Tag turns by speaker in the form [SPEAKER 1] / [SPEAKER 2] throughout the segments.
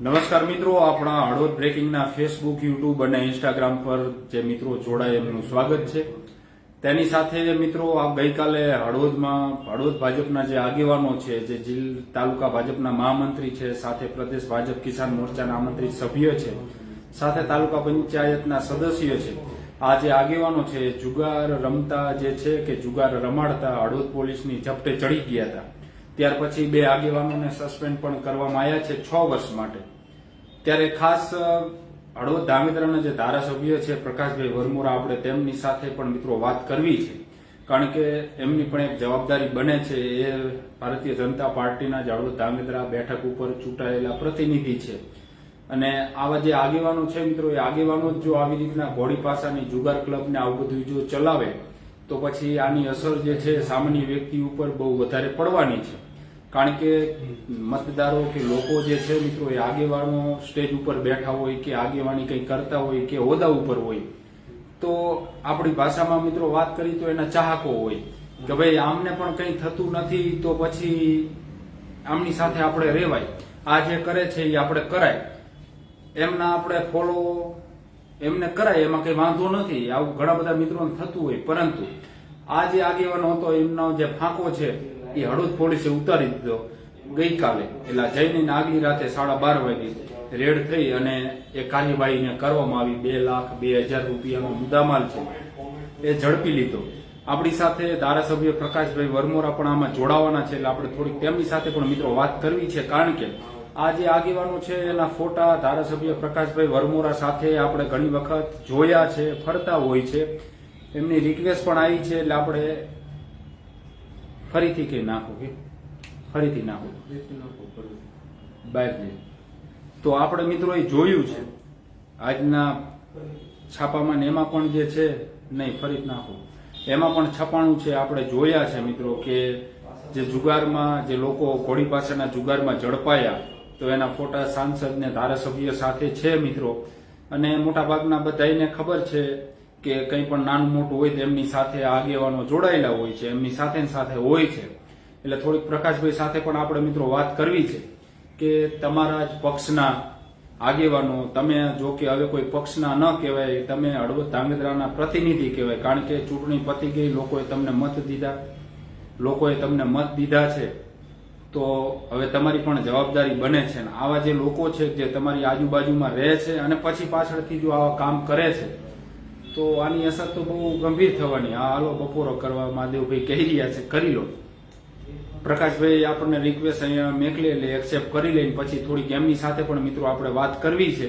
[SPEAKER 1] નમસ્કાર મિત્રો, આપણા હળવદ બ્રેકિંગના ફેસબુક યુટ્યુબ અને ઇન્સ્ટાગ્રામ પર જે મિત્રો જોડાય એમનું સ્વાગત છે. તેની સાથે મિત્રો, આ ગઈકાલે હળવદમાં, હળવદ ભાજપના જે આગેવાનો છે, જે જિલ્લ તાલુકા ભાજપના મહામંત્રી છે, સાથે પ્રદેશ ભાજપ કિસાન મોરચાના આમંત્રિત સભ્ય છે, સાથે તાલુકા પંચાયતના સદસ્ય છે. આ જે આગેવાનો છે, જુગાર રમતા જે છે કે જુગાર રમાડતા હળવદ પોલીસની ઝપટે ચડી ગયા હતા. ત્યાર પછી બે આગેવાનોને સસ્પેન્ડ પણ કરવામાં આવ્યા છે છ વર્ષ માટે. ત્યારે ખાસ હળવદ ધાંગધ્રાના જે ધારાસભ્ય છે, પ્રકાશભાઈ વરમોરા, આપણે તેમની સાથે પણ મિત્રો વાત કરવી છે. કારણ કે એમની પણ એક જવાબદારી બને છે. એ ભારતીય જનતા પાર્ટીના જ હળવદ ધામેદ્રા બેઠક ઉપર ચૂંટાયેલા પ્રતિનિધિ છે. અને આવા જે આગેવાનો છે મિત્રો, એ આગેવાનો જ જો આવી રીતના ઘોડી પાસાની જુગાર ક્લબને આવું બધું જો ચલાવે, તો પછી આની અસર જે છે સામાન્ય વ્યક્તિ ઉપર બહુ વધારે પડવાની છે. કારણ કે મતદારો કે લોકો જે છે મિત્રો એ આગેવાનો સ્ટેજ ઉપર બેઠા હોય કે આગેવાની કંઈ કરતા હોય કે હોદ્દા ઉપર હોય, તો આપણી ભાષામાં મિત્રો વાત કરી તો એના ચાહકો હોય કે ભાઈ આમને પણ કંઈ થતું નથી તો પછી આમની સાથે આપણે રેવાય આ જે કરે છે એ આપણે કરાય. એમના આપણે ફોલો એમને કરાય, એમાં કંઈ વાંધો નથી. આવું ઘણા બધા મિત્રોને થતું હોય. પરંતુ આ જે આગેવાનો હતો, એમનો જે ફાંકો છે એ હળવદ પોલીસે ઉતારી દીધો. ગઈકાલે, એટલે જઈને આગલી રાતે સાડા બાર વાગે રેડ થઈ અને એ કાર્યવાહીને કરવામાં આવી બે લાખ બે હજાર રૂપિયાનો મુદ્દામાલ છે. એ ઝડપી લીધો. આપણી સાથે ધારાસભ્ય પ્રકાશભાઈ વરમોરા પણ આમાં જોડાવાના છે, એટલે આપણે થોડીક તેમની સાથે પણ મિત્રો વાત કરવી છે, કારણ કે આ જે આગેવાનો છે, એના ફોટા ધારાસભ્ય પ્રકાશભાઈ વરમોરા સાથે આપણે ઘણી વખત જોયા છે, ફરતા હોય છે. એમની રિક્વેસ્ટ પણ આવી છે, એટલે આપણે ફરીથી કે નાખો કે ફરીથી નાખો બાય પ્લીઝ. તો આપણે મિત્રો એ જોયું છે. આજના છાપામાં એમાં પણ જે છે નહીં ફરી નાખો એમાં પણ છપાણું છે આપણે જોયા છે મિત્રો કે જે જુગારમાં જે લોકો ઘોડી પાસેના જુગારમાં ઝડપાયા તો એના ફોટા સાંસદ ને ધારાસભ્ય સાથે છે મિત્રો. અને મોટાભાગના બધાને ખબર છે કે કંઈ પણ નાનું મોટું હોય તો એમની સાથે આગેવાનો જોડાયેલા હોય છે, એમની સાથે સાથે હોય છે. એટલે થોડીક પ્રકાશભાઈ સાથે પણ આપણે મિત્રો વાત કરવી છે કે તમારા જ પક્ષના આગેવાનો, તમે જો કે હવે કોઈ પક્ષના ન કહેવાય, તમે હળવદ ધાંગધ્રાના પ્રતિનિધિ કહેવાય. કારણ કે ચૂંટણી પતી ગઈ, લોકોએ તમને મત દીધા. લોકોએ તમને મત દીધા છે. તો હવે તમારી પણ જવાબદારી બને છે. આવા જે લોકો છે જે તમારી આજુબાજુમાં રહે છે અને પછી પાછળથી જો આવા કામ કરે છે તો આની અસર તો બહુ ગંભીર થવાની. આ હાલો બપોરો કરવા મહાદેવભાઈ કહી રહ્યા છે, કરી લો. પ્રકાશભાઈ, આપણને રિક્વેસ્ટ અહીંયા મેકલી એટલે એક્સેપ્ટ કરી લઈને પછી થોડીક એમની સાથે પણ મિત્રો આપણે વાત કરવી છે.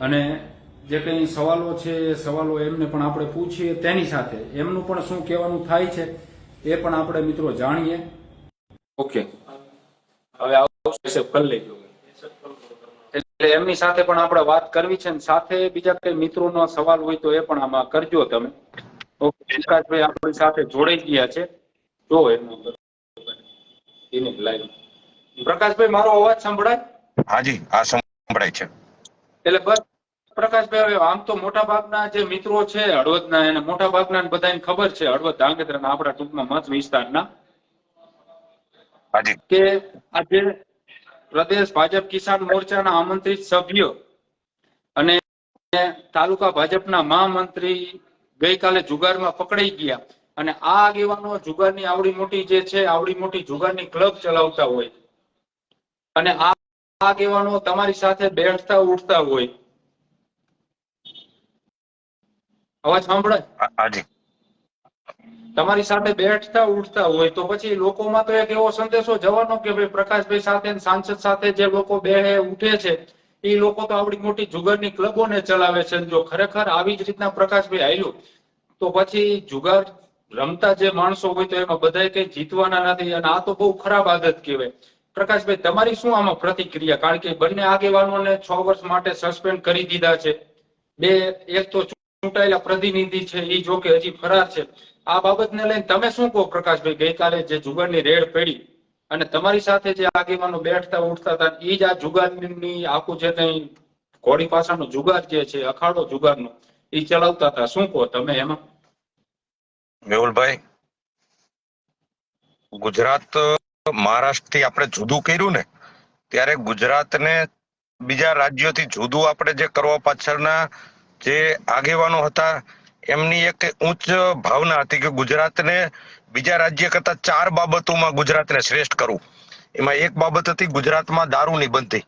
[SPEAKER 1] અને જે કંઈ સવાલો છે, સવાલો એમને પણ આપણે પૂછીએ તેની સાથે. એમનું પણ શું કહેવાનું થાય છે, એ પણ આપણે મિત્રો જાણીએ. ઓકે હવે એક્સેપ્ટ કરી લેજો. એટલે એમની સાથે પણ આપણે વાત કરવી છે ને સાથે બીજા કઈ મિત્રોનો સવાલ હોય તો એ પણ આમાં કરજો તમે. ઓકે વિકાસભાઈ આપણી સાથે જોડાઈ ગયા છે. જો એમનું એની લાઈન. પ્રકાશભાઈ મારો અવાજ સંભળાય?
[SPEAKER 2] હાજી આ સંભળાય છે.
[SPEAKER 1] એટલે બસ પ્રકાશભાઈ આમ તો મોટા ભાગના જે મિત્રો છે હળવદના એને મોટા ભાગના બધાને ખબર છે હળવદ ધાંગધ્રા આપણા ટૂંકમાં મત વિસ્તારના. કે આ આજે પ્રદેશ ભાજપ કિસાન મોરચાના આમંત્રિત સભ્યો અને તાલુકા ભાજપના મહામંત્રી ગઈકાલે જુગારમાં પકડાઈ ગયા. અને આ આગેવાનો જુગારની આવડી મોટી જે છે, આવડી મોટી જુગારની ક્લબ ચલાવતા હોય. અને આ આગેવાનો તમારી સાથે બેઠતા ઉઠતા હોય. અવાજ સાંભળાય
[SPEAKER 2] હાજી.
[SPEAKER 1] તમારી સાથે બેઠતા ઉઠતા હોય તો પછી લોકોમાં તો એક એવો સંદેશો જવાનો કે ભાઈ પ્રકાશભાઈ સાથે સાંસદ સાથે જે લોકો બેહે ઉઠે છે, એ લોકો તો આવડી મોટી જુગારની ક્લબોને ચલાવે છે. જો ખરેખર આવી જ રીતના પ્રકાશભાઈ આયલું, તો પછી જુગાર રમતા જે માણસો હોય તો એમાં બધા કઈ જીતવાના નથી અને આ તો બહુ ખરાબ આદત કહેવાય. પ્રકાશભાઈ, તમારી શું આમાં પ્રતિક્રિયા? કારણ કે બંને આગેવાનોને છ વર્ષ માટે સસ્પેન્ડ કરી દીધા છે. બે, એક તો ચૂંટાયેલા પ્રતિનિધિ છે એ જો કે હજી ફરાર છે. આ બાબતને લઈને તમે શું કહો પ્રકાશભાઈ? ગઈકાલે જે જુગારની રેડ પડી અને તમારી સાથે જે આગેવાનો બેઠતા ઉઠતા હતા એ જ આ જુગારની આખું જે કઈ ઘોડી પાછળનો જુગાર જે છે, અખાડો જુગારનો એ ચલાવતા હતા. શું કહો તમે એમાં?
[SPEAKER 2] મેહુલભાઈ, ગુજરાત, મહારાષ્ટ્રથી આપણે જુદું કર્યું ને, ત્યારે ગુજરાતને બીજા રાજ્યોથી જુદું આપણે જે કરવા પાછળના જે આગેવાનો હતા એમની એક ઉચ્ચ ભાવના હતી કે ગુજરાતને બીજા રાજ્ય કરતા ચાર બાબતોમાં ગુજરાતને શ્રેષ્ઠ કરવું. એમાં એક બાબત હતી ગુજરાતમાં દારૂની બંધી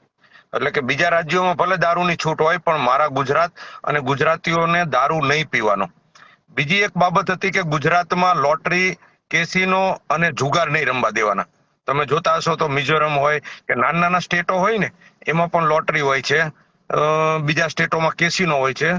[SPEAKER 2] એટલે કે બીજા રાજ્યોમાં ભલે દારૂની છૂટ હોય, પણ મારા ગુજરાત અને ગુજરાતીઓને દારૂ નહીં પીવાનો. બીજી એક બાબત હતી કે ગુજરાતમાં લોટરી, કેસીનો અને જુગાર નહીં રમવા દેવાના. તમે જોતા હશો તો મિઝોરમ હોય કે નાના નાના સ્ટેટો હોય ને, એમાં પણ લોટરી હોય છે. બીજા સ્ટેટોમાં કેસીનો હોય છે.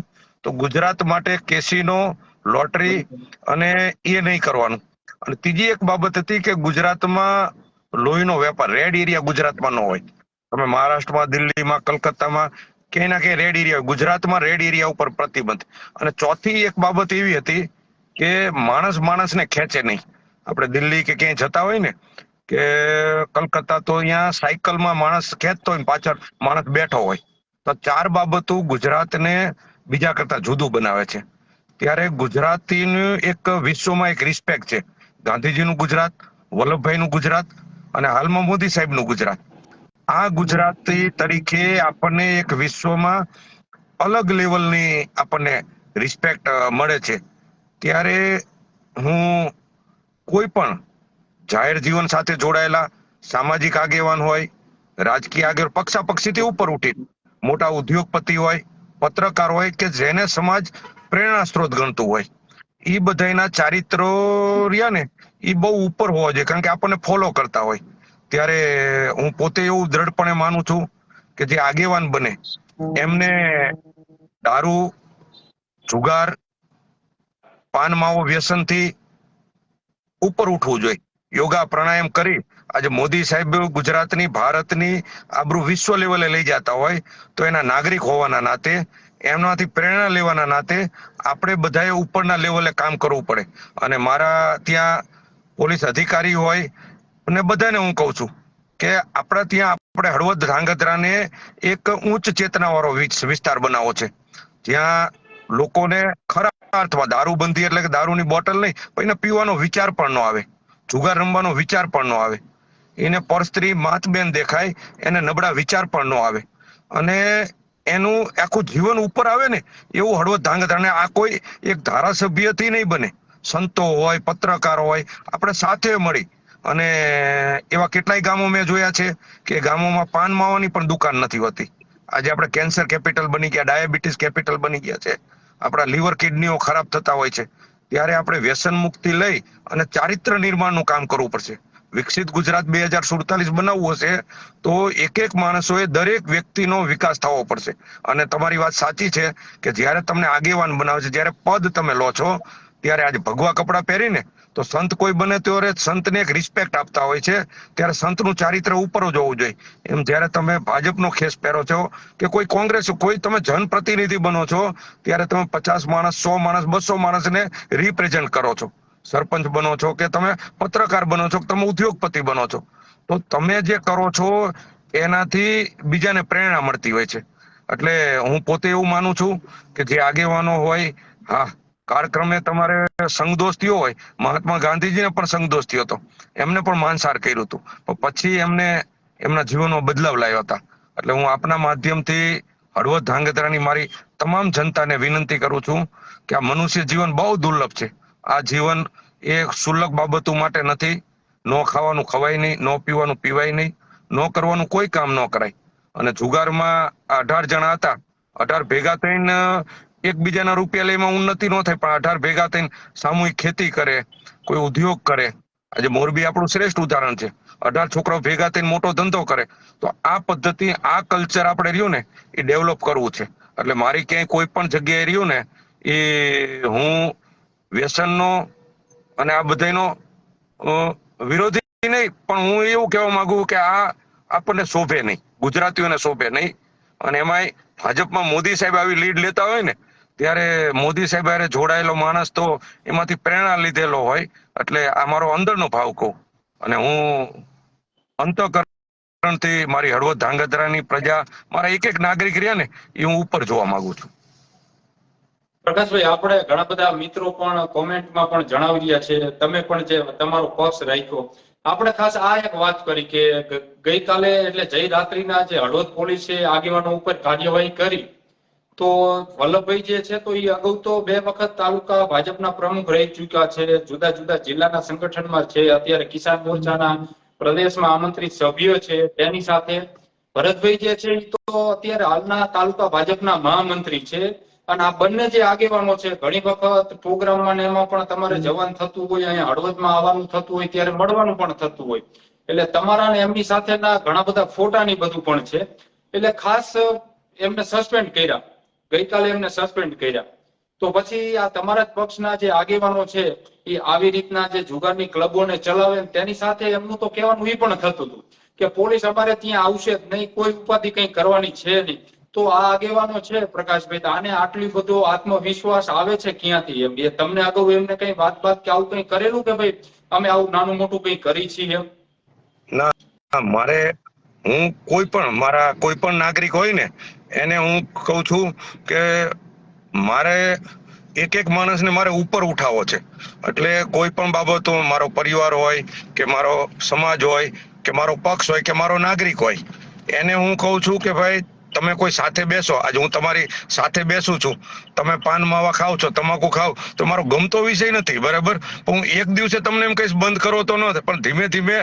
[SPEAKER 2] તો ગુજરાત માટે કેસીનો, લોટરી અને એ નહીં કરવાનું. અને ત્રીજી એક બાબત હતી કે ગુજરાતમાં લોહીનો વેપાર, રેડ એરિયા ગુજરાતમાં ન હોય. તમે મહારાષ્ટ્રમાં, દિલ્હીમાં, કલકત્તામાં ક્યાંય ના ક્યાંય રેડ એરિયા ગુજરાતમાં રેડ એરિયા ઉપર પ્રતિબંધ. અને ચોથી એક બાબત એવી હતી કે માણસ માણસને ખેંચે નહીં. આપણે દિલ્હી કે ક્યાંય જતા હોય ને, કે કલકત્તા તો અહીંયા સાયકલમાં માણસ ખેંચતો હોય પાછળ, માણસ બેઠો હોય. તો ચાર બાબતો ગુજરાતને બીજા કરતા જુદું બનાવે છે. ત્યારે ગુજરાતીનું એક વિશ્વમાં એક રિસ્પેક્ટ છે. ગાંધીજીનું ગુજરાત, વલ્લભભાઈનું ગુજરાત અને હાલમાં મોદી સાહેબનું ગુજરાત. આ ગુજરાતી તરીકે આપણને એક વિશ્વમાં અલગ લેવલની આપણને રિસ્પેક્ટ મળે છે. ત્યારે હું કોઈ પણ જાહેર જીવન સાથે જોડાયેલા, સામાજિક આગેવાન હોય, રાજકીય આગેવાન, પક્ષાપક્ષીથી ઉપર ઉઠી મોટા ઉદ્યોગપતિ હોય પત્રકાર હોય કે જેને સમાજ પ્રેરણા સ્ત્રોત ગણતું હોય. એ બધાના ચારિત્રો રહ્યા ને એ બહુ ઉપર હોવા જોઈએ, કારણ કે આપણને ફોલો કરતા હોય. ત્યારે હું પોતે એવું દ્રઢપણે માનું છું કે જે આગેવાન બને, એમને દારૂ, જુગાર પાન માવો વ્યસનથી ઉપર ઉઠવું જોઈએ. યોગા પ્રાણાયામ કરી આજે મોદી સાહેબ ગુજરાતની, ભારતની આબરૂ વિશ્વ લેવલે લઈ જતા હોય તો એના નાગરિક હોવાના નાતે, એમનાથી પ્રેરણા લેવાના નાતે આપણે બધાએ ઉપરના લેવલે કામ કરવું પડે. અને મારા ત્યાં પોલીસ અધિકારી હોય અને બધાને હું કહું છું કે આપણા ત્યાં આપણે હળવદ ધ્રાંગધ્રાને એક ઉચ્ચ ચેતનાવાળો વિસ્તાર બનાવવો છે. જ્યાં લોકોને ખરા અર્થમાં દારૂબંધી એટલે કે દારૂની બોટલ નહીં, પણ પીવાનો વિચાર પણ ન આવે. જુગાર રમવાનો વિચાર પણ ન આવે. એને પરસ્ત્રી માતબેન દેખાય, એને નબળા વિચાર પણ ન આવે. અને એનું આખું જીવન ઉપર આવે ને, એવું હળવદ ધાંગધ્રાને આ કોઈ એક ધારાસભ્યથી નહીં બને. સંતો હોય, પત્રકાર હોય, આપણે સાથે મળી. અને એવા કેટલાય ગામો મેં જોયા છે કે ગામોમાં પાન માવાની પણ દુકાન નથી હોતી. આજે આપણે કેન્સર કેપિટલ બની ગયા, ડાયાબિટીસ કેપિટલ બની ગયા છે. આપણા લીવર કિડનીઓ ખરાબ થતા હોય છે. ત્યારે આપણે વ્યસન મુક્તિ લઈ અને ચારિત્ર નિર્માણનું કામ કરવું પડશે. વિકસિત ગુજરાત બે હજાર સુડતાલીસ બનાવવું હશે, તો એક એક માણસોએ દરેક વ્યક્તિનો વિકાસ થવો પડશે. અને તમારી વાત સાચી છે કે જ્યારે તમને આગેવાન બનાવે છે, જ્યારે પદ તમે લો છો, ત્યારે આજે ભગવા કપડાં પહેરીને તો સંત કોઈ બને ત્યારે સંતને એક રિસ્પેક્ટ આપતા હોય છે, ત્યારે સંતનું ચારિત્ર ઉપર જ હોવું જોઈએ. એમ જ્યારે તમે ભાજપનો ખેસ પહેરો છો કે કોઈ કોંગ્રેસ, કોઈ તમે જનપ્રતિનિધિ બનો છો, ત્યારે તમે પચાસ માણસ, સો માણસ, બસો માણસને રિપ્રેઝેન્ટ કરો છો. સરપંચ બનો છો કે તમે પત્રકાર બનો છો તમે ઉદ્યોગપતિ બનો છો? તો તમે જે કરો છો, એનાથી બીજાને પ્રેરણા મળતી હોય છે. એટલે હું પોતે એવું માનું છું કે જે આગેવાનો હોય, હા, કાળક્રમે તમારે થયો હોય, મહાત્મા ગાંધીજીને પણ સંગદોસ્તી હતો. એમને પણ માનસાર કર્યું હતું. પછી એમને એમના જીવનમાં બદલાવ લાવ્યા હતા. એટલે હું આપના માધ્યમથી હળવદ ધાંગધ્રાની મારી તમામ જનતાને વિનંતી કરું છું કે આ મનુષ્ય જીવન બહુ દુર્લભ છે. આ જીવન એ સુલભ બાબતો માટે નથી. ન ખાવાનું ખવાય નહીં, ન પીવાનું પીવાય નહીં, ન કરવાનું કોઈ કામ ન કરાય. અને જુગારમાં અઢાર જણા હતા. અઢાર ભેગા થઈને એકબીજાના રૂપિયા લઈમાં ઉન્નતિ ન થાય, પણ અઢાર ભેગા થઈને સામૂહિક ખેતી કરે, કોઈ ઉદ્યોગ કરે. આજે મોરબી આપણું શ્રેષ્ઠ ઉદાહરણ છે. અઢાર છોકરાઓ ભેગા થઈને મોટો ધંધો કરે. તો આ પદ્ધતિ, આ કલ્ચર આપણે રહ્યું ને, એ ડેવલપ કરવું છે. એટલે મારી ક્યાંય કોઈ પણ જગ્યાએ રહ્યું ને, એ હું વ્યસનનો અને આ બધાનો વિરોધી નહીં, પણ હું એવું કહેવા માંગુ કે આ આપણને શોભે નહીં. ગુજરાતીઓને શોભે નહીં. અને એમાંય ભાજપમાં મોદી સાહેબ આવી લીડ લેતા હોય ને, ત્યારે મોદી સાહેબ હારે જોડાયેલો માણસ તો એમાંથી પ્રેરણા લીધેલો હોય, એટલે આ મારો અંદરનો ભાવ કહું. અને હું અંતઃકરણથી મારી હળવદ ધાંગધ્રાની પ્રજા, મારા એક એક નાગરિક રહ્યા ને, એ હું ઉપર જોવા માંગુ છું.
[SPEAKER 1] પ્રકાશભાઈ, આપણે ઘણા બધા મિત્રો પણ કોમેન્ટમાં પણ જણાવી રહ્યા છે. તમે પણ જે તમારો પક્ષ રાખ્યો. આપણે ખાસ આ એક વાત કરી કે ગઈકાલે એટલે જય રાત્રિના જે હળવદ પોલીસે આગેવાનો ઉપર કાર્યવાહી કરી, તો વલ્લભભાઈ જે છે તો એ અગાઉ તો બે વખત તાલુકા ભાજપના પ્રમુખ રહી ચુક્યા છે, જુદા જુદા જિલ્લાના સંગઠનમાં છે, અત્યારે કિસાન મોરચાના પ્રદેશમાં આમંત્રિત સભ્યો છે. તેની સાથે ભરતભાઈ જે છે તો અત્યારે હાલના તાલુકા ભાજપના મહામંત્રી છે. અને આ બંને જે આગેવાનો છે ઘણી વખત પ્રોગ્રામમાં એમાં પણ તમારે જવાનું થતું હોય અહીંયા હળવદમાં આવવાનું થતું હોય ત્યારે મળવાનું પણ થતું હોય. એટલે તમારા ને એમની સાથેના ઘણા બધા ફોટા ની બધું પણ છે. એટલે ખાસ એમને સસ્પેન્ડ કર્યા. ગઈકાલે એમને સસ્પેન્ડ કર્યા. તો પછી આ તમારા જ પક્ષના જે આગેવાનો છે એ આવી રીતના જે જુગારની ક્લબોને ચલાવે તેની સાથે એમનું તો કહેવાનું એ પણ થતું હતું કે પોલીસ અમારે ત્યાં આવશે જ નહીં કોઈ ઉપાધિ કંઈ કરવાની છે નહીં. તો આ આગેવાનો છે પ્રકાશભાઈ તો આને આટલી બધો આત્મવિશ્વાસ આવે છે ક્યાંથી? એમ એ તમને અગાઉ એમને કઈ વાત વાત કે આવું કઈ કરેલું કે ભાઈ અમે આવું નાનું મોટું કઈ કરી છીએ
[SPEAKER 2] ના, મારે હું કોઈ પણ મારા કોઈ પણ નાગરિક હોય ને એને હું કહું છું કે મારે એક એક માણસને મારે ઉપર ઉઠાવો છે. એટલે કોઈ પણ બાબતો મારો પરિવાર હોય કે મારો સમાજ હોય કે મારો પક્ષ હોય કે મારો નાગરિક હોય એને હું કહું છું કે ભાઈ તમે કોઈ સાથે બેસો. આજે હું તમારી સાથે બેસું છું. તમે પાન માવા ખાવ છો, તમાકુ ખાવ તો મારો ગમતો વિષય નથી, બરાબર? હું એક દિવસે તમને એમ કહીશ, બંધ કરો તો ન પણ ધીમે ધીમે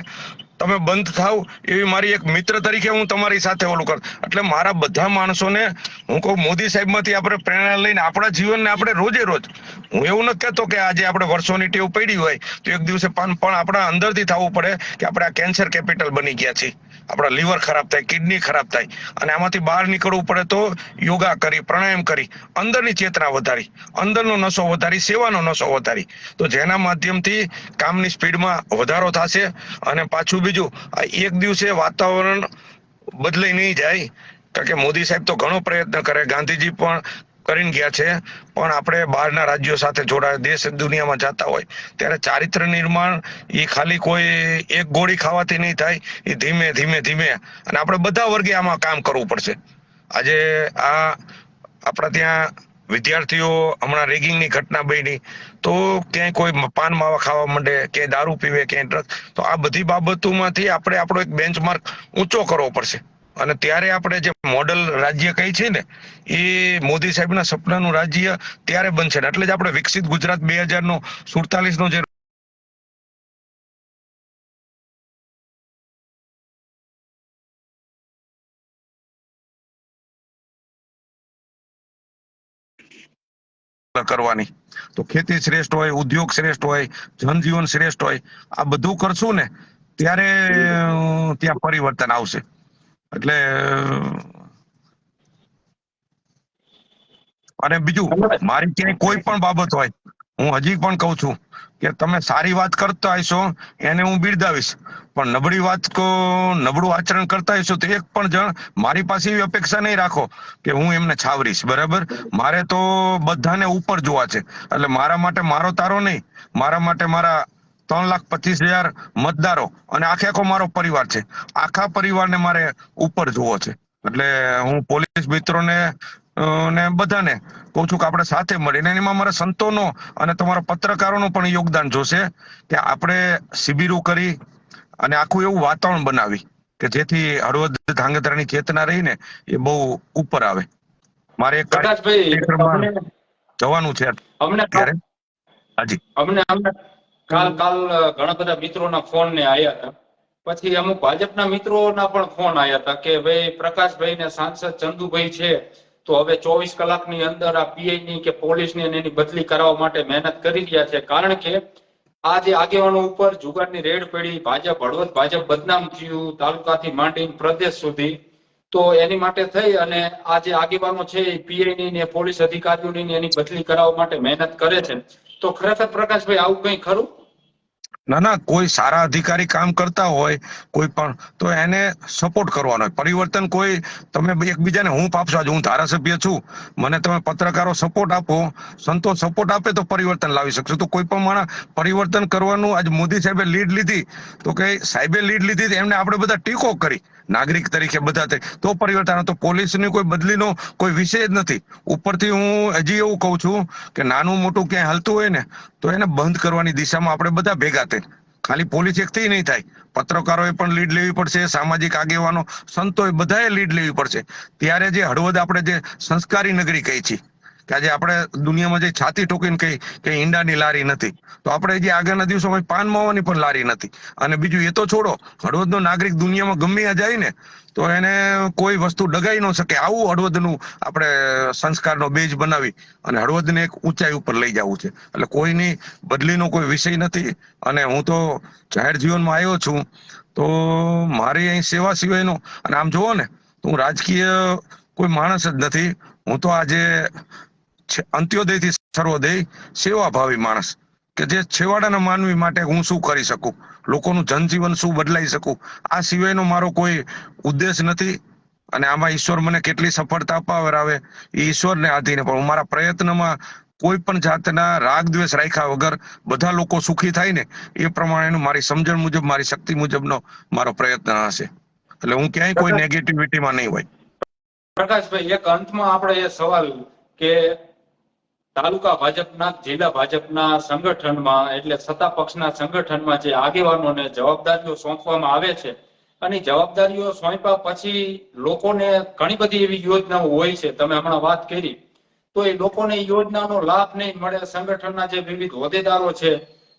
[SPEAKER 2] તમે બંધ થાવ એવી મારી એક મિત્ર તરીકે હું તમારી સાથે ઓલું કર. એટલે મારા બધા માણસોને હું કહું, મોદી સાહેબમાંથી આપણે પ્રેરણા લઈને આપણા જીવનને આપણે રોજે રોજ, હું એવું નથી કહેતો કે આજે આપણે વર્ષોની ટેવ પડી હોય, તો એક દિવસે પણ પણ આપણા અંદરથી થવું પડે કે આપણે આ કેન્સર કેપિટલ બની ગયા છીએ. આપણા લીવર ખરાબ થાય કિડની ખરાબ થાય. અને આમાંથી બહાર નીકળવું પડે તો યોગા કરી, પ્રાણાયામ કરી, અંદરની ચેતના વધારી, અંદરનો નશો વધારી, સેવાનો નશો વધારી. તો જેના માધ્યમથી કામની સ્પીડમાં વધારો થશે અને પાછું બીજું, આ એક દિવસે વાતાવરણ બદલાઈ નહીં જાય. કારણ કે મોદી સાહેબ તો ઘણો પ્રયત્ન કરે, ગાંધીજી પણ કરીને ગયા છે. પણ આપણે બહારના રાજ્યો સાથે જોડાય, દેશ દુનિયામાં જતા હોય, ત્યારે ચારિત્ર નિર્માણ એ ખાલી કોઈ એક ગોળી ખાવાથી નહીં થાય, એ ધીમે ધીમે ધીમે. અને આપણે બધા વર્ગે આમાં કામ કરવું પડશે. આજે આ આપણા ત્યાં વિદ્યાર્થીઓ હમણાં રેગિંગની ઘટના બની, તો ક્યાંય કોઈ પાન માવા ખાવા માંડે, ક્યાંય દારૂ પીવે, ક્યાંય ડ્રગ તો આ બધી બાબતોમાંથી આપણે આપણો એક બેન્ચમાર્ક ઊંચો કરવો પડશે. અને ત્યારે આપણે જે મોડલ રાજ્ય કહી છે ને, એ મોદી સાહેબના સપનાનું રાજ્ય ત્યારે બનશે એટલે જ આપણે વિકસિત ગુજરાત બે હજાર નો જે કરવાની. તો ખેતી શ્રેષ્ઠ હોય, ઉદ્યોગ શ્રેષ્ઠ હોય, જનજીવન શ્રેષ્ઠ હોય, આ બધું કરશું ને, ત્યારે ત્યાં પરિવર્તન આવશે. એટલે અને બીજું, મારી ક્યાંય કોઈ પણ બાબત હોય, હું હજી પણ કહું છું કે તમે સારી વાત કરતા હશો, એને હું બિરદાવીશ. પણ નબળી વાત કો, નબળું આચરણ કરતા હશો, તો એક પણ જણ મારી પાસે એવી અપેક્ષા નહીં રાખો કે હું એમને છાવરીશ, બરાબર? મારે તો બધાને ઉપર જોવા છે. એટલે મારા માટે મારો તારો નહીં. મારા માટે મારા ત્રણ લાખ પચીસ હજાર મતદારો અને આખે આખો મારો પરિવાર છે. આખા પરિવારને મારે ઉપર જોવો છે. એટલે હું પોલીસ મિત્રોને ને બધાને કહું છું કે આપણે સાથે મળીને એમાં મારા સંતોનો અને તમારા પત્રકારોનું પણ યોગદાન જોશે કે આપણે શિબિરો કરી અને આખું એવું વાતાવરણ બનાવી કે જેથી હળવદ ધાંગધ્રાની ચેતના રહીને એ બહુ ઉપર આવે. મારે એક કાર્યક્રમમાં જવાનું છે.
[SPEAKER 1] અમને
[SPEAKER 2] હાજી.
[SPEAKER 1] અમને અમને કાલ કાલ ઘણા બધા મિત્રોના ફોન ને આવ્યા હતા. પછી અમુક ભાજપના મિત્રોના પણ ફોન આવ્યા હતા કે, ભાઈ, પ્રકાશભાઈ ને સાંસદ ચંદુભાઈ છે, તો હવે ચોવીસ કલાકની અંદર આ પીઆઈ ની કે પોલીસની અને એની બદલી કરાવવા માટે મહેનત કરી રહ્યા છે. કારણ કે આ જે આગેવાનો ઉપર જુગારની રેડ પડી, ભાજપ, હળવદ ભાજપ બદનામ થયું, તાલુકાથી માંડીને પ્રદેશ સુધી, તો એની માટે થઈ અને આ જે આગેવાનો છે પીઆઈ ની ને પોલીસ અધિકારીઓની ને એની બદલી કરાવવા માટે મહેનત કરે છે. તો ખરેખર પ્રકાશભાઈ આવું કઈ ખરું?
[SPEAKER 2] ના ના, કોઈ સારા અધિકારી કામ કરતા હોય, કોઈ પણ, તો એને સપોર્ટ કરવાનો પરિવર્તન કોઈ, તમે એકબીજાને, હું પાપશો આજે હું ધારાસભ્ય છું, મને તમે પત્રકારો સપોર્ટ આપો સંતો સપોર્ટ આપે તો પરિવર્તન લાવી શકશો. તો કોઈ પણ માણસ પરિવર્તન કરવાનું, આજ મોદી સાહેબે લીડ લીધી, તો કે સાહેબે લીડ લીધી એમને આપણે બધા ટીકો કરી, નાગરિક તરીકે બધા તે પરિવર્તન, તો પોલીસની કોઈ બદલીનો કોઈ વિષય જ નથી. ઉપરથી હું હજી એવું કહું છું કે નાનું મોટું ક્યાંય હલતું હોય ને તો એને બંધ કરવાની દિશામાં આપણે બધા ભેગા થઈ ખાલી પોલીસ એકથી નહીં થાય. પત્રકારોએ પણ લીડ લેવી પડશે, સામાજિક આગેવાનો, સંતોએ બધાએ લીડ લેવી પડશે. ત્યારે જે હળવદ આપણે જે સંસ્કારી નગરી કહી છીએ કે આજે આપણે દુનિયામાં જે છાતી ઠોકીને કહી કે ઈંડાની લારી નથી. તો આપણે જે આગળના દિવસોમાં પાન માવાની પણ લારી નથી. અને બીજું એ તો છોડો, હળવદનો નાગરિક દુનિયામાં ગમે જાય ને, તો એને કોઈ વસ્તુ ડગાઈ ન શકે. આવું હળવદનું આપણે સંસ્કારનો બેજ બનાવી અને હળવદને એક ઊંચાઈ ઉપર લઈ જવું છે. એટલે કોઈની બદલીનો કોઈ વિષય નથી. અને હું તો જાહેર જીવનમાં આવ્યો છું. તો મારી અહીં સેવા સિવાયનો, અને આમ જુઓ ને, તો હું રાજકીય કોઈ માણસ જ નથી. હું તો આજે અંત્યોદયથી સર્વોદય સેવાભાવી માણસ કે જે છેવાડાના માનવી માટે હું શું કરી શકું? લોકોનું જનજીવન શું બદલાઈ શકું? આ સિવાયનો મારો કોઈ ઉદ્દેશ નથી અને આમાં ઈશ્વર મને કેટલી સફળતા અપાવરાવે એ ઈશ્વરને આધીને. પણ હું મારા પ્રયત્નમાં કોઈ પણ જાતના રાગ દ્વેષ રાખ્યા વગર બધા લોકો સુખી થાય ને એ પ્રમાણેનું મારી સમજણ મુજબ મારી શક્તિ મુજબનો મારો પ્રયત્ન હશે. એટલે હું ક્યાંય કોઈ નેગેટિવિટીમાં નહીં હોય.
[SPEAKER 1] પ્રકાશભાઈ એક અંતમાં આપણે એ સવાલ કે તાલુકા ભાજપના, જિલ્લા ભાજપના સંગઠનમાં એટલે સત્તા પક્ષના સંગઠનમાં જે આગેવાનોને જવાબદારીઓ સોંપવામાં આવે છે અને જવાબદારીઓ સોંપ્યા પછી લોકોને ઘણી બધી એવી યોજનાઓ હોય છે. તમે હમણાં વાત કરી. તો એ લોકોને યોજનાનો લાભ નહીં મળે, સંગઠનના જે વિવિધ હોદ્દેદારો છે,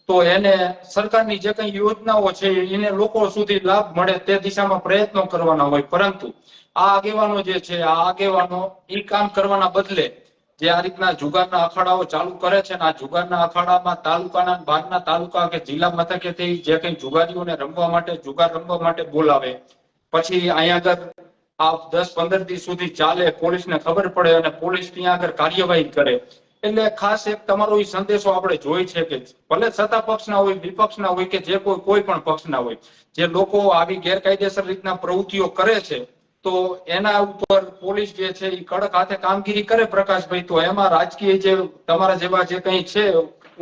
[SPEAKER 1] તો એને સરકારની જે કઈ યોજનાઓ છે, એને લોકો સુધી લાભ મળે તે દિશામાં પ્રયત્નો કરવાના હોય. પરંતુ આ આગેવાનો જે છે, આ આગેવાનો એ કામ કરવાના બદલે જે આ રીતના જુગારના અખાડાઓ ચાલુ કરે છે આ જુગારના અખાડામાં તાલુકાના બહારના તાલુકા કે જિલ્લા મથકેથી જે કઈ જુગારીઓને રમવા માટે, જુગાર રમવા માટે બોલાવે. પછી અહીંયા આગળ આ દસ પંદર દિવસ સુધી ચાલે, પોલીસને ખબર પડે અને પોલીસ ત્યાં આગળ કાર્યવાહી કરે. એટલે ખાસ એક તમારો એ સંદેશો આપણે જોઈ છે કે ભલે સત્તા પક્ષના હોય, વિપક્ષના હોય કે જે કોઈ કોઈ પણ પક્ષના હોય, જે લોકો આવી ગેરકાયદેસર રીતના પ્રવૃત્તિઓ કરે છે તો એના ઉપર પોલીસ જે છે એ કડક હાથે કામગીરી કરે પ્રકાશભાઈ, તો એમાં રાજકીય જે તમારા જેવા જે કંઈ છે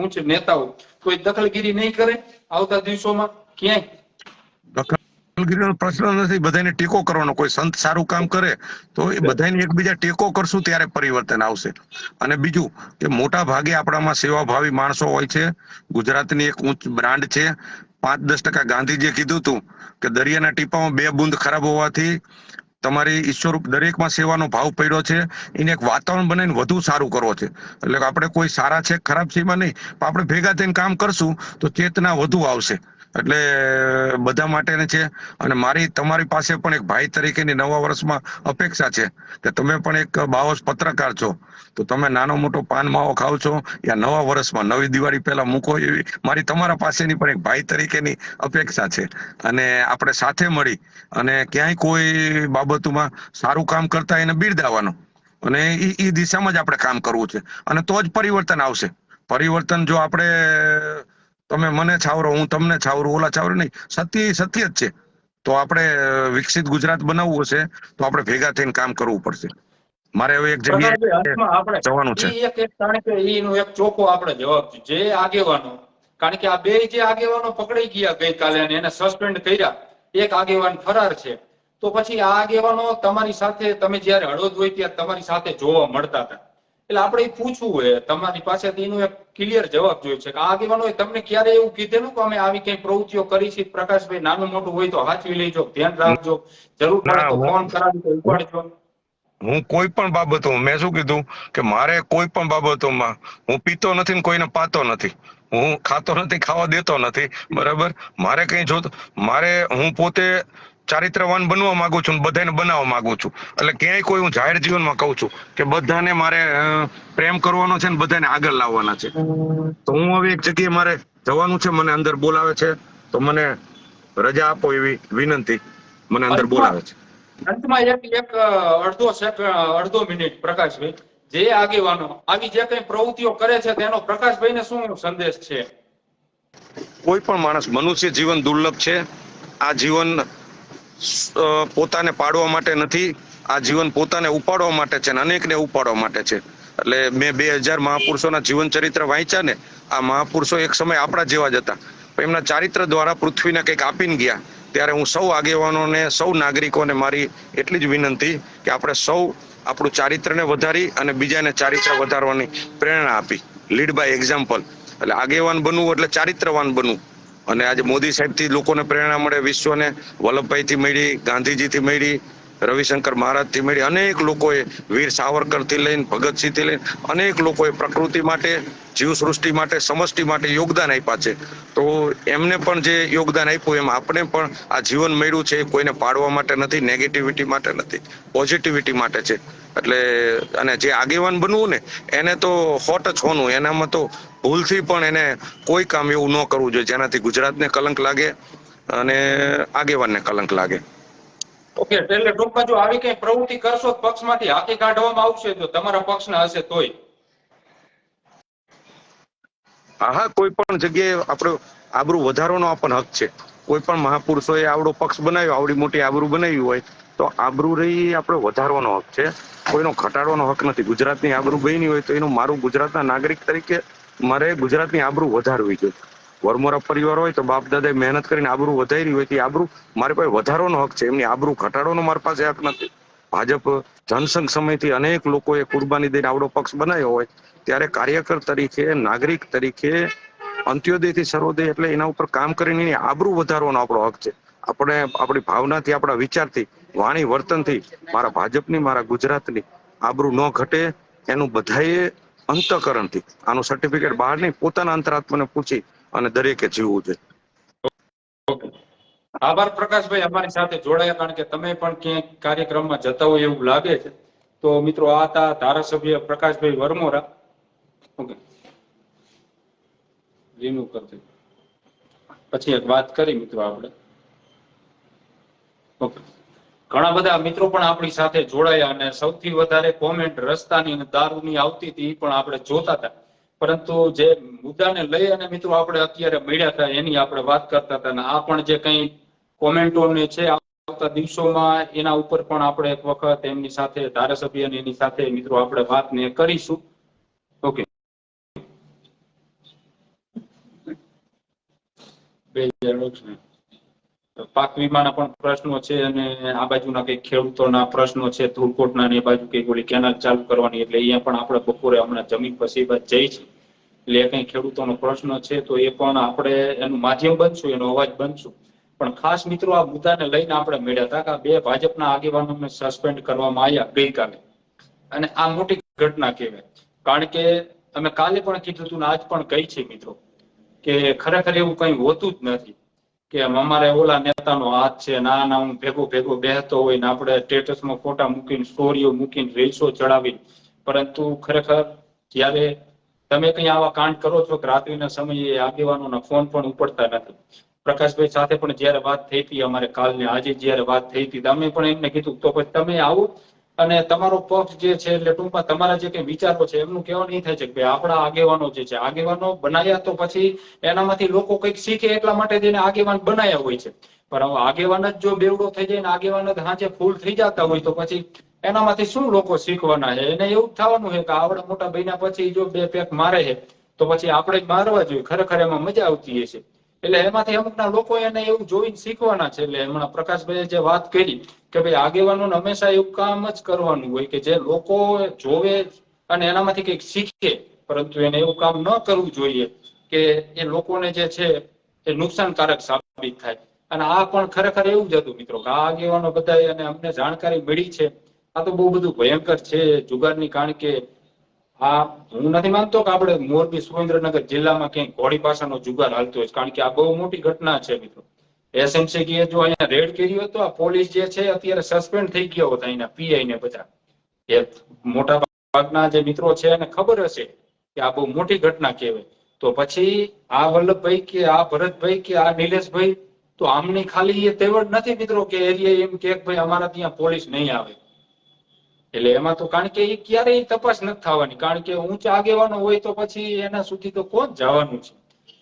[SPEAKER 1] ઉચ્ચ નેતાઓ, કોઈ દખલગીરી નહીં કરે આવતા દિવસોમાં ક્યાંય?
[SPEAKER 2] પ્રશ્ન નથી બધાને ટેકો કરવાનો. કોઈ સંત સારું કામ કરે, તો એ બધાને એકબીજા ટેકો કરશું ત્યારે પરિવર્તન આવશે. અને બીજું કે મોટા ભાગે આપણામાં સેવાભાવી માણસો હોય છે, ગુજરાતની એક ઊંચ બ્રાન્ડ છે. પાંચ દસ ટકા ગાંધીજીએ કીધું હતું કે દરિયાના ટીપામાં બે બુંદ ખરાબ હોવાથી તમારી ઈશ્વર દરેકમાં સેવાનો ભાવ પડ્યો છે. એને એક વાતાવરણ બનાવીને વધુ સારું કરવો છે. એટલે આપણે કોઈ સારા છે, ખરાબ છે એમાં નહીં. પણ આપણે ભેગા થઈને કામ કરશું તો ચેતના વધુ આવશે. એટલે બધા માટેને છે. અને મારી, તમારી પાસે પણ એક ભાઈ તરીકેની નવા વર્ષમાં અપેક્ષા છે કે તમે પણ એક બાવસ પત્રકાર છો. તો તમે નાનો મોટો પાન માવો ખાવ છો યા નવા વર્ષમાં નવી દિવાળી પહેલા મૂકો એવી મારી તમારા પાસેની પણ એક ભાઈ તરીકેની અપેક્ષા છે. અને આપણે સાથે મળી અને ક્યાંય કોઈ બાબતોમાં સારું કામ કરતા એને બિરદાવવાનું અને એ એ દિશામાં જ આપણે કામ કરવું છે. અને તો જ પરિવર્તન આવશે. પરિવર્તન જો આપણે તમે મને છાવરો હું તમને છાવરું ઓલા છાવરો નહીં સત્ય સત્ય જ છે. તો આપણે વિકસિત ગુજરાત બનાવવું હશે તો આપણે ભેગા થઈને કામ કરવું પડશે. મારે હવે એક જગ્યાએ જવાનું છે.
[SPEAKER 1] એક એક કારણ કે એનો એક ચોખ્ખો આપણે જવાબ છે. જે આગેવાનો કારણ કે આ બે જે આગેવાનો પકડાઈ ગયા ગઈકાલે અને એને સસ્પેન્ડ કર્યા એક આગેવાન ફરાર છે. તો પછી આ આગેવાનો તમારી સાથે તમે જ્યારે હળવદ હોય ત્યારે તમારી સાથે જોવા મળતા હતા. એટલે આપણે પૂછવું હોય. તમારી પાસેથી એનો એક ક્લિયર જવાબ જોઈએ છે કે આ આગેવાનોએ તમને ક્યારે એવું કીધેલું કે અમે આવી કઈ પ્રવૃત્તિઓ કરી છે? પ્રકાશભાઈ નાનું મોટું હોય તો હાચવી લેજો ધ્યાન રાખજો. જરૂર પડે તો
[SPEAKER 2] હું-
[SPEAKER 1] ફોન કરાવી તો ઉપાડજો.
[SPEAKER 2] હું કોઈ પણ બાબતો મેં શું કીધું કે મારે કોઈ પણ બાબતોમાં હું પીતો નથી ને કોઈને પાતો નથી. હું ખાતો નથી ખાવા દેતો નથી. બરાબર? મારે કઈ જોતો મારે હું પોતે ચારિત્રવાન બનવા માંગુ છું બધાને બનાવવા માંગુ છું. એટલે ક્યાંય કોઈ હું જાહેર જીવનમાં કહું છું કે બધાને મારે પ્રેમ કરવાનો છે ને બધાને આગળ લાવવાના છે. તો હું હવે એક જગ્યાએ મારે જવાનું છે મને અંદર બોલાવે છે તો મને રજા આપો એવી વિનંતી. મને અંદર બોલાવે છે.
[SPEAKER 1] અંતમાં એક એક અડધો સેકન્ડ અડધો મિનિટ પ્રકાશભાઈ જે આગેવાનો આવી જે કઈ પ્રવૃત્તિઓ કરે છે તેનો પ્રકાશભાઈને શું સંદેશ છે?
[SPEAKER 2] કોઈ પણ માણસ મનુષ્ય જીવન દુર્લભ છે. આ જીવન પોતાને પાડવા માટે નથી. આ જીવન પોતાને ઉપાડવા માટે છે અને અનેકને ઉપાડવા માટે છે. એટલે મેં બે હજાર મહાપુરુષોના જીવન ચરિત્ર વાંચ્યા ને, આ મહાપુરુષો એક સમય આપણા જેવા જ હતા. એમના ચારિત્ર દ્વારા પૃથ્વીને કંઈક આપીને ગયા. ત્યારે હું સૌ આગેવાનોને, સૌ નાગરિકોને મારી એટલી જ વિનંતી કે આપણે સૌ આપણું ચારિત્રને વધારી અને બીજાને ચારિત્ર વધારવાની પ્રેરણા આપી. લીડ બાય એક્ઝામ્પલ એટલે આગેવાન બનવું એટલે ચારિત્રવાન બનવું. અને આજે મોદી સાહેબથી લોકોને પ્રેરણા મળે વિશ્વને વલ્લભભાઈથી મળી ગાંધીજીથી મળી રવિશંકર મહારાજથી મળી અનેક લોકોએ વીર સાવરકરથી લઈને ભગતસિંહથી લઈને અનેક લોકોએ પ્રકૃતિ માટે, જીવસૃષ્ટિ માટે, સમષ્ટિ માટે યોગદાન આપ્યા છે. તો એમને પણ જે યોગદાન આપ્યું, એમ આપણે પણ આ જીવન મળ્યું છે કોઈને પાડવા માટે નથી નેગેટિવિટી માટે નથી પોઝિટિવિટી માટે છે. એટલે અને જે આગેવાન બનવું ને, એને તો હોટ જ હોનું એનામાં તો ભૂલથી પણ એને કોઈ કામ એવું ન કરવું જોઈએ, જેનાથી ગુજરાતને કલંક લાગે અને આગેવાનને કલંક લાગે.
[SPEAKER 1] ઓકે, એટલે ટૂંકમાં જો આવી કઈ પ્રવૃત્તિ કરશો પક્ષમાંથી હાથી કાઢવામાં આવશે, તો તમારા પક્ષના હશે તોય.
[SPEAKER 2] હા કોઈ પણ જગ્યાએ આપણો આબરૂ વધારવાનો આપણને હક છે. કોઈ પણ મહાપુરુષોએ આવડો પક્ષ બનાવ્યો, આવડી મોટી આબરૂ બનાવી હોય, તો આબરૂ રહી આપણે વધારવાનો હક છે. કોઈનો ઘટાડવાનો હક નથી. ગુજરાતની આબરૂ બની હોય તો એનું મારું ગુજરાતના નાગરિક તરીકે મારે ગુજરાતની આબરૂ વધારવી જોઈએ. વરમોરા પરિવાર હોય તો બાપ દાદાએ મહેનત કરીને આબરૂ વધારી હોય તો આબરૂ મારી પાસે વધારવાનો હક છે. એમની આબરૂ ઘટાડવાનો મારી પાસે હક નથી. ભાજપ જનસંઘ સમયથી અનેક લોકોએ કુરબાની દઈને આવડો પક્ષ બનાવ્યો હોય ત્યારે કાર્યકર તરીકે, નાગરિક તરીકે, અંત્યોદયથી સર્વોદય એટલે એના ઉપર કામ કરીને એની આબરૂ વધારવાનો આપણો હક છે. આપણે આપણી ભાવનાથી, આપણા વિચારથી, વાણી વર્તનથી, મારા ભાજપની, મારા ગુજરાતની આબરૂ ન ઘટે. એનું બધાએ અંતકરણથી. આનું સર્ટિફિકેટ બહાર નહીં, પોતાના અંતરાત્માને પૂછી અને દરેકે જીવવું જોઈએ.
[SPEAKER 1] આભાર પ્રકાશભાઈ અમારી સાથે જોડાયા. કારણ કે તમે પણ ક્યાંક કાર્યક્રમમાં જતા હોય એવું લાગે છે. તો મિત્રો, આ હતા ધારાસભ્ય પ્રકાશભાઈ વરમોરા. રિમૂવ કરજો પછી એક વાત કરી મિત્રો આપણે. ઓકે. ઘણા બધા મિત્રો પણ આપણી સાથે જોડાયા અને સૌથી વધારે કોમેન્ટ રસ્તાની અને દારૂની આવતી હતી પણ આપણે જોતા હતા. પરંતુ જે મુદ્દાને લઈ અને મિત્રો આપણે અત્યારે મળ્યા હતા, એની આપણે વાત કરતા હતા આ પણ જે કંઈ કોમેન્ટોને છે, આવતા દિવસોમાં એના ઉપર પણ આપણે એક વખત એમની સાથે, ધારાસભ્ય અને એની સાથે મિત્રો આપણે વાત ને કરીશું ઓકે બે હજાર. પાક વીમાના પણ પ્રશ્નો છે અને આ બાજુના કઈ ખેડૂતોના પ્રશ્નો છે, ધૂળકોટના એ બાજુ કઈ ઓલી કેનાલ ચાલુ કરવાની એટલે અહીંયા પણ આપણે બપોરે હમણાં જમીન પછી બાદ જઈ છે એટલે કઈ ખેડૂતોનો પ્રશ્ન છે તો એ પણ આપણે એનું માધ્યમ બનશું, એનો અવાજ બનશું. પણ ખાસ મિત્રો આ મુદ્દાને લઈને આપણે મળ્યા હતા કે બે ભાજપના આગેવાનોને સસ્પેન્ડ કરવામાં આવ્યા ગઈકાલે. અને આ મોટી ઘટના કહેવાય. કારણ કે અમે કાલે પણ કીધું હતું ને આજ પણ કહી છે મિત્રો કે ખરેખર એવું કઈ હોતું જ નથી. કે અમારે ઓલા નેતાનો હાથ છે ના ના હું ભેગો ભેગો બેહતો હોય ને આપણે સ્ટેટસમાં ફોટા મૂકીને, સ્ટોરીઓ મૂકીને રીલ્સો ચડાવી પરંતુ ખરેખર જ્યારે તમે કઈ આવા કાંડ કરો છો કે રાત્રિના સમયે આગેવાનોના ફોન પણ ઉપડતા નથી. પ્રકાશભાઈ સાથે પણ જ્યારે વાત થઈ હતી, અમારે કાલને આજે જયારે વાત થઈ હતી તમે પણ એમને કીધું, તો પછી તમે આવો અને તમારો પક્ષ જે છે એટલે ટૂંકમાં તમારા જે કઈ વિચારો છે, એમનું કહેવાનું એ થાય છે કે આપણા આગેવાનો જે છે, આગેવાનો બનાવ્યા તો પછી એનામાંથી લોકો કંઈક શીખે એટલા માટે જ એને આગેવાન બનાવ્યા હોય છે. પણ હવે આગેવાન જ જો બેવડો થઈ જાય ને આગેવાન જ હાજે ફૂલ થઈ જતા હોય તો પછી એનામાંથી શું લોકો શીખવાના છે? એને એવું થવાનું છે કે આવડા મોટા બન્યા પછી જો બે પેક મારે છે, તો પછી આપણે જ મારવા જોઈએ. ખરેખર એમાં મજા આવતી હશે. એટલે એમાંથી અમુકના લોકો એને એવું જોઈને શીખવાના છે. એટલે હમણાં પ્રકાશભાઈએ જે વાત કરી કે ભાઈ આગેવાનોને હંમેશા એવું કામ જ કરવાનું હોય કે જે લોકો જોવે અને એનામાંથી કંઈક શીખે, પરંતુ એને એવું કામ ન કરવું જોઈએ કે એ લોકોને જે છે એ નુકસાનકારક સાબિત થાય. અને આ પણ ખરેખર એવું જ હતું મિત્રો કે આ આગેવાનો બધા અને અમને જાણકારી મળી છે. આ તો બહુ બધું ભયંકર છે, જુગારની કારણ કે આ હું નથી માનતો કે આપણે મોરબી સુરેન્દ્રનગર જિલ્લામાં ક્યાંય ઘોડી પાસાનો જુગાર હાલતો હોય. કારણ કે આ બહુ મોટી ઘટના છે મિત્રો. એસએમસી જો અહીંયા રેડ કર્યું હતો આ પોલીસ જે છે અત્યારે સસ્પેન્ડ થઈ ગયો હતા અહીંના પીઆઈ ને બધા. એ મોટા ભાગના જે મિત્રો છે એને ખબર હશે કે આ બહુ મોટી ઘટના કહેવાય. તો પછી આ વલ્લભભાઈ કે આ ભરતભાઈ કે આ નિલેશભાઈ, તો આમની ખાલી એ તેવડ નથી મિત્રો કે એરિયા એમ કે ભાઈ અમારા ત્યાં પોલીસ નહીં આવે. એટલે એમાં તો કારણ કે એ ક્યારેય તપાસ નથી થવાની. કારણ કે ઊંચા આગેવાનો હોય તો પછી એના સુધી તો કોણ જવાનું છે?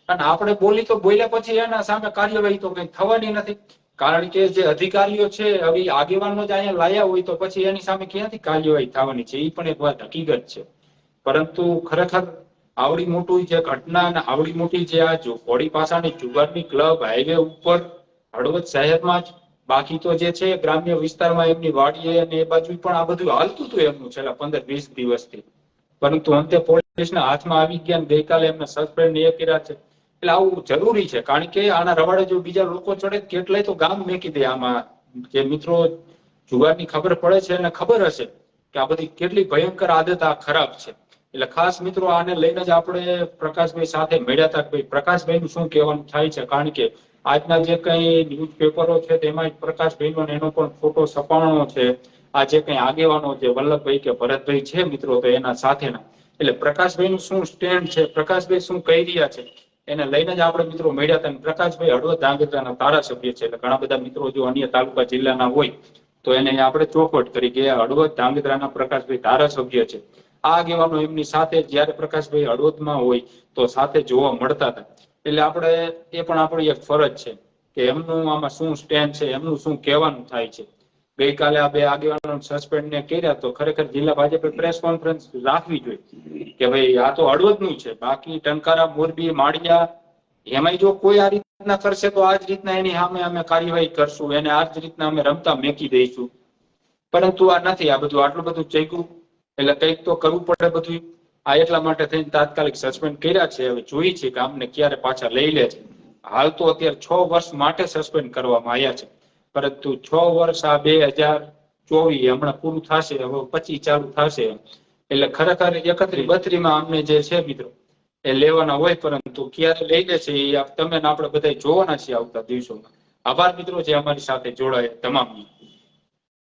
[SPEAKER 1] અને આપણે બોલી તો બોલ્યા પછી એના સામે કાર્યવાહી તો કઈ થવાની નથી. કારણ કે જે અધિકારીઓ છે, હવે આગેવાનો જ અહીંયા લાયા હોય તો પછી એની સામે ક્યાંથી કાર્યવાહી થવાની છે? એ પણ એક વાત હકીકત છે. પરંતુ ખરેખર આવડી મોટું જે ઘટના અને આવડી મોટી જે આ જો ઘોડી પાસાની જુગારની ક્લબ હાઈવે ઉપર હળવદ શહેરમાં જ બાકી તો જે છે, ગ્રામ્ય વિસ્તારમાં એમની વાડીએ અને એ બાજુ પણ આ બધું હાલતું હતું એમનું છેલ્લા પંદર વીસ દિવસથી. પરંતુ અંતે પોલીસના હાથમાં આવી ગયા ગઈકાલે એમને સસ્પેન્ડ એ કર્યા છે. એટલે આવું જરૂરી છે, કારણ કે આના રવાડે જો બીજા લોકો ચડે કેટલાય તો ગામ મેકી દે આમાં. જે મિત્રો જુગારની ખબર પડે છે અને ખબર હશે કે આ બધી કેટલી ભયંકર આદત આ ખરાબ છે. એટલે ખાસ મિત્રો આને લઈને જ આપણે પ્રકાશભાઈ સાથે મળ્યા હતા કે ભાઈ પ્રકાશભાઈ નું શું કહેવાનું થાય છે? કારણ કે આજના જે કઈ ન્યૂઝ પેપરો છે, તેમાં જ પ્રકાશભાઈ નો એનો પણ ફોટો છપાણો છે. આ જે કઈ આગેવાનો છે, વલ્લભભાઈ કે ભરતભાઈ છે મિત્રો, તો એના સાથેના. એટલે પ્રકાશભાઈ નું શું સ્ટેન્ડ છે, પ્રકાશભાઈ શું કહી રહ્યા છે, એને લઈને જ આપણે મિત્રો મળ્યા હતા. પ્રકાશભાઈ હળવદ ધાંગધ્રાના ધારાસભ્ય છે, એટલે ઘણા બધા મિત્રો જો અન્ય તાલુકા જિલ્લાના હોય, તો એને આપણે ચોખવટ કરી કે હળવદ ધાંગધ્રાના પ્રકાશભાઈ ધારાસભ્ય છે. આ આગેવાનો એમની સાથે જ્યારે પ્રકાશભાઈ હળવદમાં હોય, તો સાથે જોવા મળતા હતા. એટલે આપણે એ પણ આપણી એક ફરજ છે કે એમનું આમાં શું સ્ટેન્ડ છે, એમનું શું કહેવાનું થાય છે. ગઈકાલે આ બે આગેવાનો સસ્પેન્ડ ને કર્યા તો ખરેખર જિલ્લા ભાજપે પ્રેસ કોન્ફરન્સ રાખવી જોઈએ. કે ભાઈ આ તો હળવદનું છે. બાકી ટંકારા, મોરબી, માળિયા, એમાંય જો કોઈ આ રીતના કરશે તો આ જ રીતના એની સામે અમે કાર્યવાહી કરશું. એને આ જ રીતના અમે રમતા મેકી દઈશું. પરંતુ આ નથી આ બધું આટલું બધું ચેક્યું એટલે કંઈક તો કરવું પડે બધું આ એટલા માટે થઈને તાત્કાલિક સસ્પેન્ડ કર્યા છે. હવે જોઈએ છે કે આમને ક્યારે પાછા લઈ લે છે. હાલ તો અત્યારે છ વર્ષ માટે સસ્પેન્ડ કરવામાં આવ્યા છે. પરંતુ છ વર્ષ આ બે હજાર ચોવીસ હમણાં પૂરું થશે, હવે પચીસ ચાલુ થશે. એટલે ખરેખર એકત્રી બત્રીમાં અમને જે છે મિત્રો, એ લેવાના હોય પરંતુ ક્યારે લઈ લે છે એ તમે આપણે બધા જોવાના છીએ આવતા દિવસોમાં. આભાર મિત્રો જે અમારી સાથે જોડાય તમામની